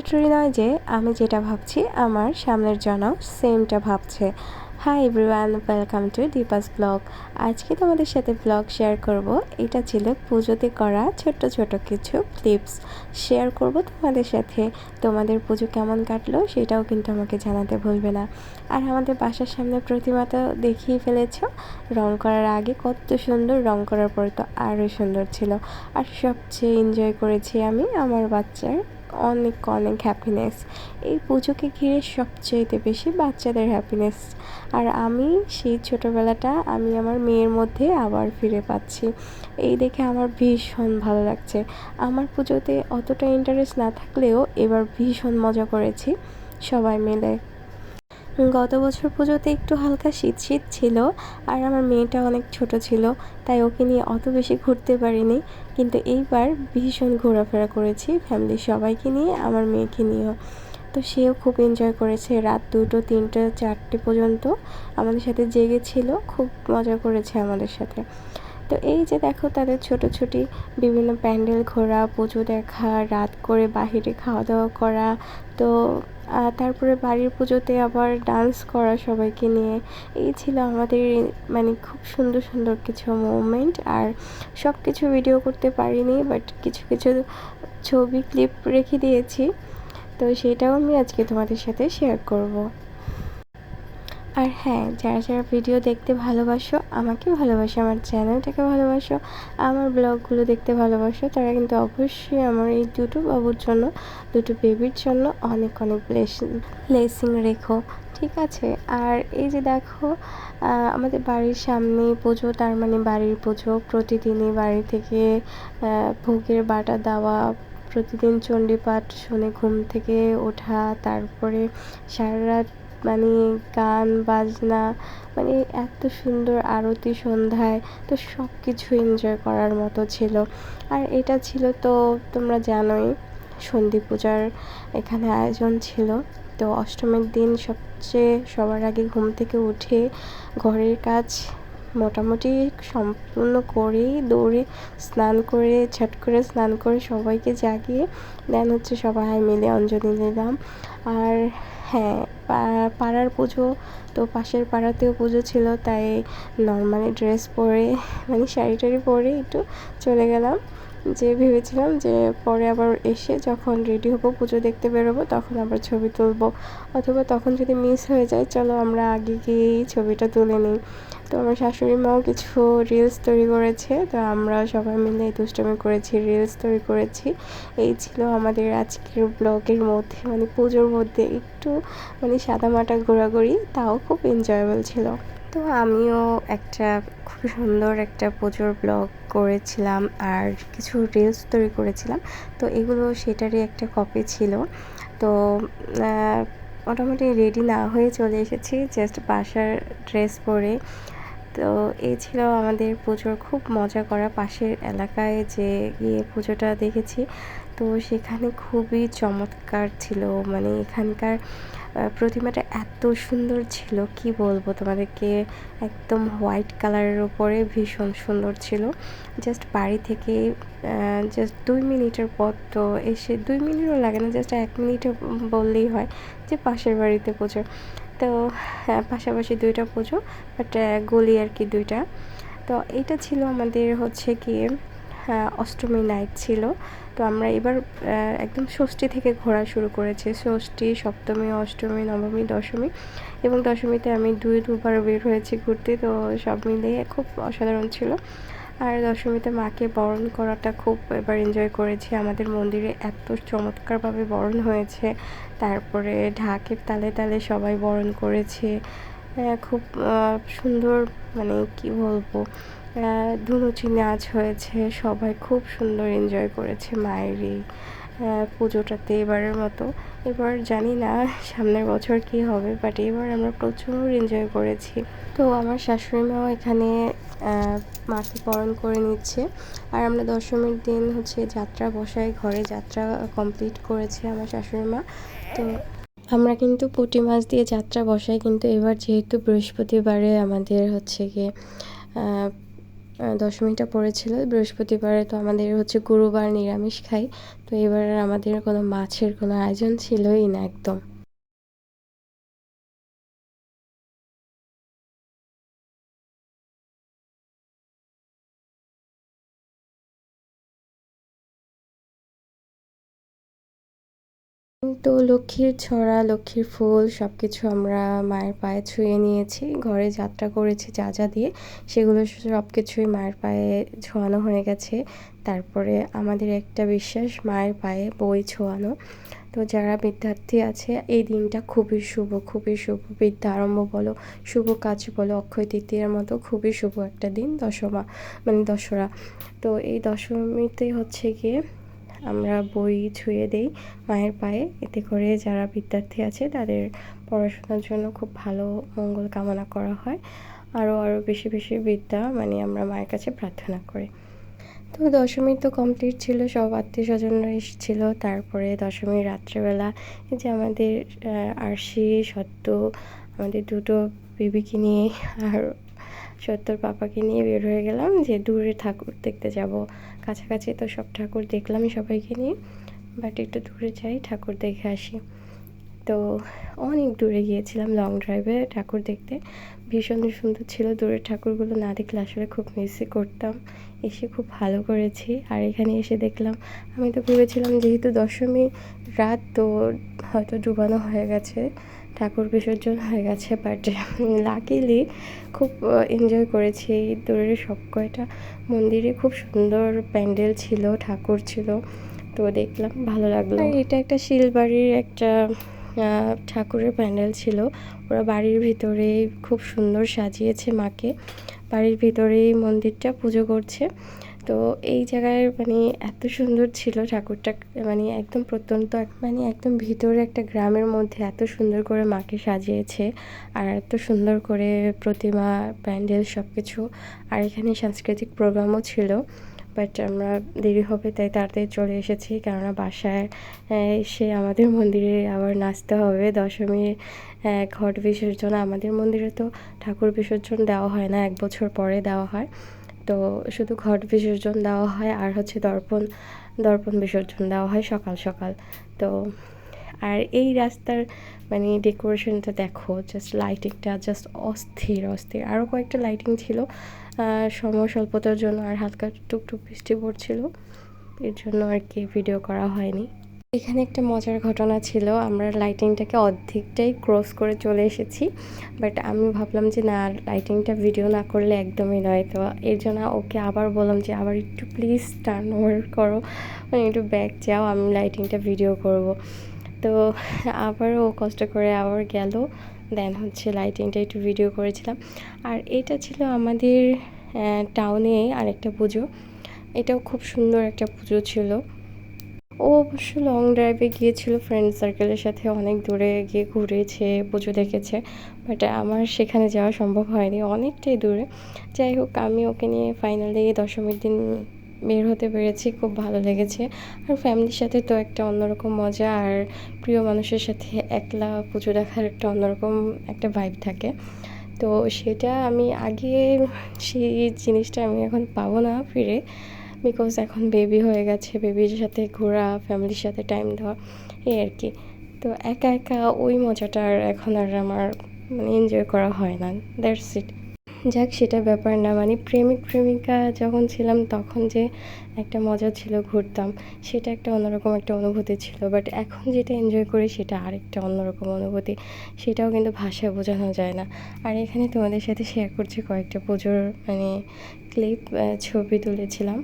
Mandatory নয় যে আমি যেটা ভাবছি, আমার সামনের জনও সেমটা ভাবছে। Hi everyone welcome to Deepa's blog আজকে তোমাদের সাথে ব্লগ শেয়ার করব। এটা ছিল পুজোতে করা ছোট্ট ছোট কিছু ক্লিপস শেয়ার করব তোমাদের সাথে। তোমাদের পুজো কেমন কাটলো সেটাও কিন্তু আমাকে জানাতে ভুলবে না। আর আমাদের বাসার সামনে প্রতিমা তো দেখিয়ে ফেলেছ। রং করার আগে কত সুন্দর রং করার পরে তো আরও সুন্দর ছিল। আর সবচেয়ে এনজয় করেছি আমি আমার বাচ্চার অনেক অনেক হ্যাপিনেস এই পুজোকে ঘিরে সবচেয়েতে বেশি বাচ্চাদের হ্যাপিনেস আর আমি সেই ছোটোবেলাটা আমি আমার মেয়ের মধ্যে আবার ফিরে পাচ্ছি। এই দেখে আমার ভীষণ ভালো লাগছে। আমার পুজোতে অতটা ইন্টারেস্ট না থাকলেও এবার ভীষণ মজা করেছি সবাই মিলে। গত বছর পুজোতে একটু হালকা শীত শীত ছিল আর আমার মেয়েটা অনেক ছোট ছিল, তাই ওকে নিয়ে অত বেশি ঘুরতে পারিনি। কিন্তু এইবার ভীষণ ঘোরাফেরা করেছি ফ্যামিলির সবাইকে নিয়ে, আমার মেয়েকে নিয়েও। তো সেও খুব এনজয় করেছে রাত দুটো, তিনটে, চারটে পর্যন্ত। আমাদের সাথে জেগেছিল খুব মজা করেছে আমাদের সাথে। তো এই যে দেখো তাদের ছোট ছোটি বিভিন্ন প্যান্ডেল ঘোরা, পুজো দেখা, রাত করে বাহিরে খাওয়া দাওয়া করা, তো তারপরে বাড়ির পুজোতে আবার ডান্স করা সবাইকে নিয়ে। এই ছিল আমাদের মানে খুব সুন্দর সুন্দর কিছু মুমেন্ট আর সব কিছু ভিডিও করতে পারিনি বাট কিছু কিছু ছবি ক্লিপ রেখে দিয়েছি। তো সেটাও আমি আজকে তোমাদের সাথে শেয়ার করব। আর হ্যাঁ যারা যারা ভিডিও দেখতে ভালোবাসো, আমাকে ভালোবাসো, আমার চ্যানেলটাকে ভালোবাসো, আমার ব্লগগুলো দেখতে ভালোবাসো, তারা কিন্তু অবশ্যই আমার এই দুটো বাবুর জন্য, দুটো বেবির জন্য অনেক অনেক ব্লেসিং ব্লেসিং রেখো, ঠিক আছে? আর এই যে দেখো আমাদের বাড়ির সামনে পুজো, তার মানে বাড়ির পুজো, প্রতিদিনই বাড়ি থেকে ভোগের বাটা দেওয়া, প্রতিদিন চণ্ডীপাঠ শুনে ঘুম থেকে ওঠা, তারপরে সারা রাত মানে গান, বাজনা মানে এত সুন্দর আরতি সন্ধ্যায়, তো সব কিছু এনজয় করার মতো ছিল। আর এটা ছিল তো তোমরা জানোই, সন্ধি পূজার এখানে আয়োজন ছিল। তো অষ্টমীর দিন সবচেয়ে সবার আগে ঘুম থেকে উঠে ঘরের কাজ মোটামুটি সম্পূর্ণ করেই দৌড়ে, স্নান করে ছট করে স্নান করে সবাইকে জাগিয়ে দেন হচ্ছে সবাই মিলে অঞ্জলি নিলাম। আর হ্যাঁ পাড়ার পুজো তো পাশের পাড়াতেও পুজো ছিল, তাই নর্মালি ড্রেস পরে মানে শাড়ি টাড়ি পরে একটু চলে গেলাম। যে ভেবেছিলাম যে পরে আবার এসে যখন রেডি হব, পুজো দেখতে বেরোবো, তখন আবার ছবি তুলবো। অথবা তখন যদি মিস হয়ে যায়, চলো আমরা আগে গিয়েই ছবিটা তুলে নিই। তো আমার শাশুড়ি মাও কিছু রিলস তৈরি করেছে। তো আমরা সবাই মিলে দুষ্টমি করেছি রিলস তৈরি করেছি। এই ছিল আমাদের আজকের ব্লগের মধ্যে মানে পুজোর মধ্যে একটু মানে সাদামাটা ঘোরাঘুরি, তাও খুব এনজয়েবল ছিল। তো আমিও একটা খুব সুন্দর একটা পুজোর ব্লগ করেছিলাম আর কিছু রিলস তৈরি করেছিলাম। তো এগুলো সেটারই একটা কপি ছিল। তো মোটামুটি রেডি না হয়ে চলে এসেছি জাস্ট বাসার ড্রেস পরে। তো এই ছিল আমাদের পুজোর খুব মজা করা পাশের এলাকায় যে গিয়ে পুজোটা দেখেছি, তো সেখানে খুবই চমৎকার ছিল। মানে এখানকার প্রতিমাটা এত সুন্দর ছিল, কি বলব তোমাদেরকে? একদম হোয়াইট কালারের উপরে ভীষণ সুন্দর ছিল। জাস্ট বাড়ি থেকে জাস্ট দুই মিনিটের পথ তো এসে, দুই মিনিটও লাগে না, জাস্ট এক মিনিটে বললেই হয় যে পাশের বাড়িতে পুজো। তো পাশাপাশি দুইটা পুজো বাট গলি আর কি দুইটা। তো এটা ছিল আমাদের হচ্ছে কি অষ্টমী নাইট ছিল। তো আমরা এবার একদম ষষ্ঠী থেকে ঘোরা শুরু করেছি। ষষ্ঠী, সপ্তমী, অষ্টমী, নবমী, দশমী। এবং দশমীতে আমি দুই দুবার বের হয়েছি ঘুরতে, তো সব মিলিয়ে খুব অসাধারণ ছিল। আর দশমীতে মাকে বরণ করাটা খুব এবার এনজয় করেছি। আমাদের মন্দিরে এত চমৎকারভাবে বরণ হয়েছে। তারপরে ঢাকের তালে তালে সবাই বরণ করেছে। খুব সুন্দর মানে কি বলব ধুনুচি নাচ হয়েছে। সবাই খুব সুন্দর এনজয় করেছে মায়ের এই পুজোটাতে এবারের মতো। এবার জানি না সামনের বছর কি হবে বাট এবার আমরা প্রচুর এনজয় করেছি। তো আমার শাশুড়ি মাও এখানে মাকে বরণ করে নিচ্ছে। আর আমরা দশমীর দিন হচ্ছে যাত্রা বসাই, ঘরে যাত্রা কমপ্লিট করেছে আমার শাশুড়ি মা তো আমরা কিন্তু পুঁটি মাছ দিয়ে যাত্রা বসাই, কিন্তু এবার যেহেতু বৃহস্পতিবারে আমাদের হচ্ছে গিয়ে দশমীটা পড়েছিল। বৃহস্পতিবারে তো আমাদের হচ্ছে গুরুবার নিরামিষ খাই। তো এবার আমাদের কোনো মাছের কোনো আয়োজন ছিলই না একদম। তো লক্ষ্মীর ছড়া, লক্ষ্মীর ফুল সব কিছু আমরা মায়ের পায়ে ছুঁয়ে নিয়েছি। ঘরে যাত্রা করেছি যা যা দিয়ে, সেগুলো সব কিছুই মায়ের পায়ে ছোঁয়ানো হয়ে গেছে। তারপরে আমাদের একটা বিশ্বাস, মায়ের পায়ে বই ছোঁয়ানো। তো যারা বিদ্যার্থী আছে, এই দিনটা খুবই শুভ খুবই শুভ বিদ্যা আরম্ভ বলো, শুভ কাজ বলো, অক্ষয় তৃতীয়ার মতো খুবই শুভ একটা দিন, দশমা মানে দশরা তো এই দশমীতে হচ্ছে গিয়ে আমরা বই ছুঁয়ে দেই মায়ের পায়ে। এতে করে যারা বিদ্যার্থী আছে, তাদের পড়াশোনার জন্য খুব ভালো মঙ্গল কামনা করা হয়। আরও আরও বেশি বেশি বিদ্যা মানে আমরা মায়ের কাছে প্রার্থনা করি। তো দশমী তো কমপ্লিট ছিল, সব আত্মীয় স্বজনরা এসেছিল তারপরে দশমীর রাত্রেবেলা যে আমাদের আরশি, সত্য, আমাদের দুটো বেবিকে নিয়ে আর সত্যর পাপাকে নিয়ে বের হয়ে গেলাম, যে দূরে ঠাকুর দেখতে যাব। কাছাকাছি তো সব ঠাকুর দেখলামই সবাইকে নিয়ে বাট একটু দূরে যাই, ঠাকুর দেখে আসি। তো অনেক দূরে গিয়েছিলাম লং ড্রাইভে ঠাকুর দেখতে। ভীষণ সুন্দর ছিল, দূরের ঠাকুরগুলো না দেখলে আসলে খুব মিসই করতাম। এসে খুব ভালো করেছি, আর এখানে এসে দেখলাম, আমি তো ভেবেছিলাম যেহেতু দশমী রাত তো হয়তো ডুবানো হয়ে গেছে ঠাকুর বিসর্জন হয়ে গেছে বাট লাকিলি খুব এনজয় করেছি। এই দূরের সব কয়টা মন্দিরে খুব সুন্দর প্যান্ডেল ছিল, ঠাকুর ছিল, তো দেখলাম ভালো লাগল। এটা একটা শিলবাড়ির একটা ঠাকুরের প্যান্ডেল ছিল। ওরা বাড়ির ভিতরে খুব সুন্দর সাজিয়েছে মাকে। বাড়ির ভিতরেই মন্দিরটা পুজো করছে। তো এই জায়গায় মানে এত সুন্দর ছিল ঠাকুরটা মানে একদম প্রত্যন্ত মানে একদম ভিতরে একটা গ্রামের মধ্যে এত সুন্দর করে মাকে সাজিয়েছে আর এত সুন্দর করে প্রতিমা, প্যান্ডেল সব কিছু আর এখানে সাংস্কৃতিক প্রোগ্রামও ছিল। বাট আমরা দেরি হবে তাই তাড়াতাড়ি চলে এসেছি কেননা বাসায় এসে আমাদের মন্দিরে আবার নাচতে হবে। দশমী ঘট বিসর্জন আমাদের মন্দিরে তো ঠাকুর বিসর্জন দেওয়া হয় না, এক বছর পরে দেওয়া হয়। তো শুধু ঘট বিসর্জন দেওয়া হয় আর হচ্ছে দর্পণ দর্পণ বিসর্জন দেওয়া হয় সকাল সকাল। তো আর এই রাস্তার মানে ডেকোরেশনটা দেখো জাস্ট লাইটিংটা জাস্ট অস্থির অস্থির। আরও কয়েকটা লাইটিং ছিল সময় স্বল্পতার জন্য আর হালকা টুকটুক বৃষ্টি পড়ছিল। এর জন্য আর কি ভিডিও করা হয়নি। এখানে একটা মজার ঘটনা ছিল। আমরা লাইটিংটাকে অর্ধেকটাই ক্রস করে চলে এসেছি। বাট আমি ভাবলাম যে, না লাইটিংটা ভিডিও না করলে একদমই নয়। তো এর জন্য ওকে আবার বললাম যে, আবার একটু প্লিজ টার্ন ওভার করো। মানে একটু ব্যাক যাও, আমি লাইটিংটা ভিডিও করব। তো আবার ও কষ্ট করে আবার গেল। দেন হচ্ছে লাইটিংটা একটু ভিডিও করেছিলাম। আর এটা ছিল আমাদের টাউনে আরেকটা পুজো। এটাও খুব সুন্দর একটা পুজো ছিল। ও অবশ্য লং ড্রাইভে গিয়েছিল ফ্রেন্ড সার্কেলের সাথে, অনেক দূরে গিয়ে ঘুরেছে, পুজো দেখেছে বাট আমার সেখানে যাওয়া সম্ভব হয়নি, অনেকটাই দূরে। যাই হোক, আমি ওকে নিয়ে ফাইনালি দশমীর দিন বের হতে পেরেছি, খুব ভালো লেগেছে। আর ফ্যামিলির সাথে তো একটা অন্যরকম মজা, আর প্রিয় মানুষের সাথে একলা পুজো দেখার একটা অন্যরকম একটা ভাইব থাকে। তো সেটা আমি আগে সেই জিনিসটা আমি এখন পাবো না ফিরে। বিকজ এখন বেবি হয়ে গেছে বেবির সাথে ঘোরা ফ্যামিলির সাথে টাইম দেওয়া, এই আর কি। তো একা একা ওই মজাটা আর এখন আর আমার মানে এনজয় করা হয় না। দ্যাটস ইট যাক সেটা ব্যাপার না। মানে প্রেমিক, প্রেমিকা যখন ছিলাম তখন যে একটা মজা ছিল, ঘুরতাম, সেটা একটা অন্যরকম একটা অনুভূতি ছিল। বাট এখন যেটা এনজয় করি, সেটা আরেকটা অন্যরকম অনুভূতি। সেটাও কিন্তু ভাষায় বোঝানো যায় না। আর এখানে তোমাদের সাথে শেয়ার করছি কয়েকটা পুজোর মানে ক্লিপ ছবি তুলেছিলাম।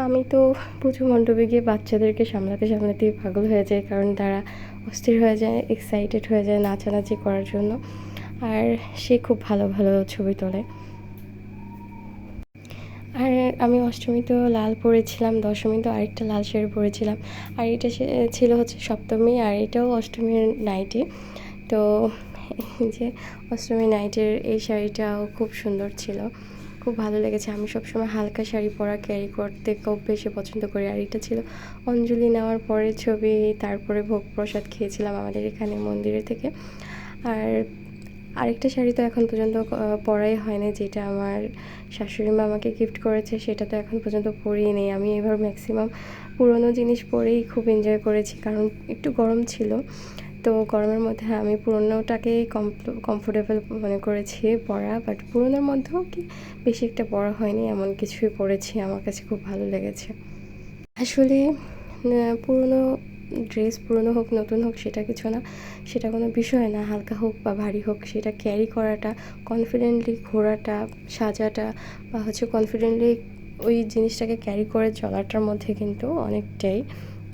আমি তো পুজো মণ্ডপে গিয়ে বাচ্চাদেরকে সামলাতে সামলাতেই পাগল হয়ে যায় কারণ তারা অস্থির হয়ে যায় এক্সাইটেড হয়ে যায় নাচানাচি করার জন্য। আর সে খুব ভালো ভালো ছবি তোলে। আর আমি অষ্টমীতেও লাল পরেছিলাম দশমীতেও আরেকটা লাল শাড়ি পরেছিলাম। আর এটা ছিল হচ্ছে সপ্তমী, আর এটাও অষ্টমীর নাইটে তো যে অষ্টমী নাইটের এই শাড়িটাও খুব সুন্দর ছিল। খুব ভালো লেগেছে। আমি সবসময় হালকা শাড়ি পরা ক্যারি করতে খুব বেশি পছন্দ করি। আর এটা ছিল অঞ্জলি নেওয়ার পরে ছবি, তারপরে ভোগ প্রসাদ খেয়েছিলাম আমাদের এখানে মন্দিরে থেকে। আর আরেকটা শাড়ি তো এখন পর্যন্ত পরাই হয়নি, যেটা আমার শাশুড়ি মা আমাকে গিফট করেছে, সেটা তো এখন পর্যন্ত পরিয়ে নেই। আমি এবার ম্যাক্সিমাম পুরনো জিনিস পরেই খুব এনজয় করেছি, কারণ একটু গরম ছিল। তো গরমের মধ্যে আমি পুরনোটাকেই কমফোর্টেবল মনে করেছি পরা বাট পুরনোর মধ্যেও কি বেশি একটা বড় হয়নি, এমন কিছুই পরেছি, আমার কাছে খুব ভালো লেগেছে। আসলে পুরনো ড্রেস পুরনো হোক, নতুন হোক, সেটা কিছু না, সেটা কোনো বিষয় না, হালকা হোক বা ভারী হোক, সেটা ক্যারি করাটা কনফিডেন্টলি ঘোরাটা, সাজাটা, বা হচ্ছে কনফিডেন্টলি ওই জিনিসটাকে ক্যারি করে চলাটার মধ্যে কিন্তু অনেকটাই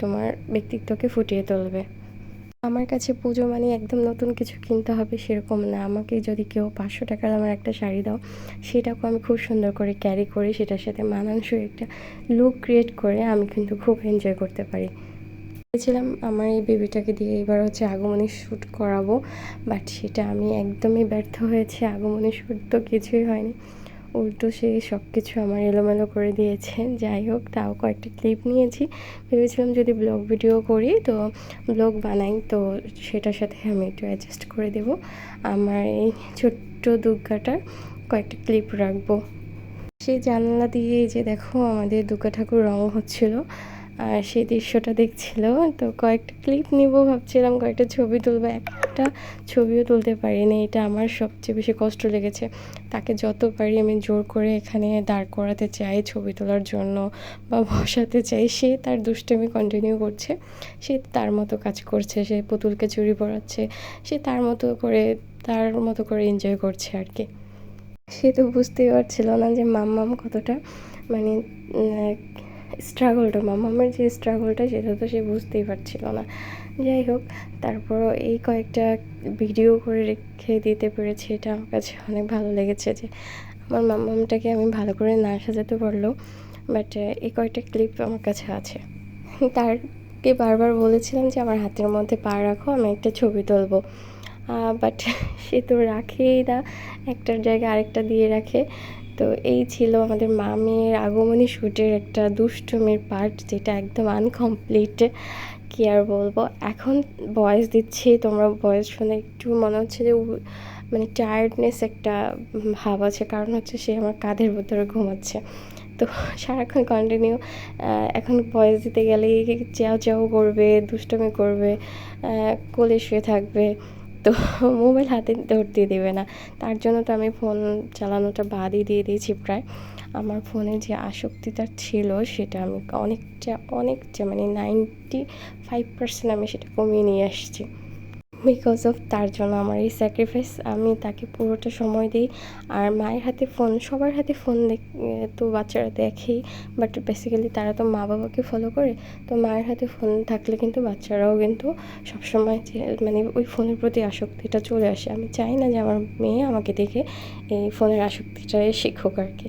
তোমার ব্যক্তিত্বকে ফুটিয়ে তুলবে। আমার কাছে পুজো মানে একদম নতুন কিছু কিনতে হবে সেরকম না। আমাকে যদি কেউ পাঁচশো টাকার আমার একটা শাড়ি দাও, সেটাকেও আমি খুব সুন্দর করে ক্যারি করি, সেটার সাথে মানানসই একটা লুক ক্রিয়েট করে আমি কিন্তু খুব এনজয় করতে পারি। ভেবেছিলাম আমার এই বেবিটাকে দিয়ে এবার হচ্ছে আগমনী শ্যুট করাবো বাট সেটা আমি একদমই ব্যর্থ হয়েছে। আগমনী শ্যুট তো কিছুই হয়নি। উল্টো সে সব কিছু আমার এলোমেলো করে দিয়েছে। যাই হোক, তাও কয়েকটা ক্লিপ নিয়েছি। ভেবেছিলাম যদি ব্লগ ভিডিও করি, তো ব্লগ বানাই, তো সেটার সাথে আমি একটু অ্যাডজাস্ট করে দেব। আমার এই ছোট্ট দুর্গাটার কয়েকটা ক্লিপ রাখব। সেই জানলা দিয়ে যে দেখো, আমাদের দুর্গা ঠাকুর রং হচ্ছিল। আর সেই দৃশ্যটা দেখছিল, তো কয়েকটা ক্লিপ নিব ভাবছিলাম, কয়েকটা ছবি তুলবো। একটা ছবিও তুলতে পারিনি, এটা আমার সবচেয়ে বেশি কষ্ট লেগেছে। তাকে যত পারি আমি জোর করে এখানে দাঁড় করাতে চাই, ছবি তোলার জন্য বা বসাতে চাই। সে তার দুষ্টামি কন্টিনিউ করছে, সে তার মতো কাজ করছে, সে পুতুলকে চুরি পড়াচ্ছে সে তার মতো করে, তার মতো করে এনজয় করছে আর কি। সে তো বুঝতেই পারছিল না যে মাম্মাম কতটা মানে স্ট্রাগলটা মাম্মামের যে স্ট্রাগলটা সেটা তো সে বুঝতেই পারছিল না। যাই হোক তারপর এই কয়েকটা ভিডিও করে রেখে দিতে পেরেছি, এটা আমার কাছে অনেক ভালো লেগেছে যে আমার মাম্মামটাকে আমি ভালো করে না সাজাতে পারলেও বাট এই কয়েকটা ক্লিপ আমার কাছে আছে। তারকে বারবার বলেছিলাম যে, আমার হাতের মধ্যে পা রাখো, আমি একটা ছবি তুলবো। বাট সে তো রাখেই না, একটার জায়গায় আরেকটা দিয়ে রাখে। তো এই ছিল আমাদের মামের আগমনী শ্যুটের একটা দুষ্টুমির পার্ট যেটা একদম আনকমপ্লিট কি আর বলব? এখন ভয়েস দিচ্ছি, তোমরা ভয়েস শুনে একটু মনে হচ্ছে যে মানে টায়ার্ডনেস একটা ভাব আছে, কারণ হচ্ছে সে আমার কাঁধের ভেতরে ঘুমাচ্ছে। তো সারাক্ষণ কন্টিনিউ এখন ভয়েস দিতে গেলেই চেয়াও চেয়াও করবে, দুষ্টমি করবে কোলে শুয়ে থাকবে। তো মোবাইল হাতে ধরতে দেবে না। তার জন্য তো আমি ফোন চালানোটা বাদই দিয়ে দিয়েছি প্রায়। আমার ফোনে যে আসক্তিটা ছিল সেটা আমি অনেকটা অনেকটা মানে নাইনটি ফাইভ পার্সেন্ট আমি সেটা কমিয়ে নিয়ে আসছি। বিকজ অফ তার জন্য আমার এই স্যাক্রিফাইস আমি তাকে পুরোটা সময় দিই। আর মায়ের হাতে ফোন সবার হাতে ফোন তো বাচ্চারা দেখেই। বাট বেসিক্যালি তারা তো মা বাবাকে ফলো করে। তো মায়ের হাতে ফোন থাকলে কিন্তু বাচ্চারাও কিন্তু সবসময় যে মানে ওই ফোনের প্রতি আসক্তিটা চলে আসে। আমি চাই না যে আমার মেয়ে আমাকে দেখে এই ফোনের আসক্তিটা শিক্ষক আর কি।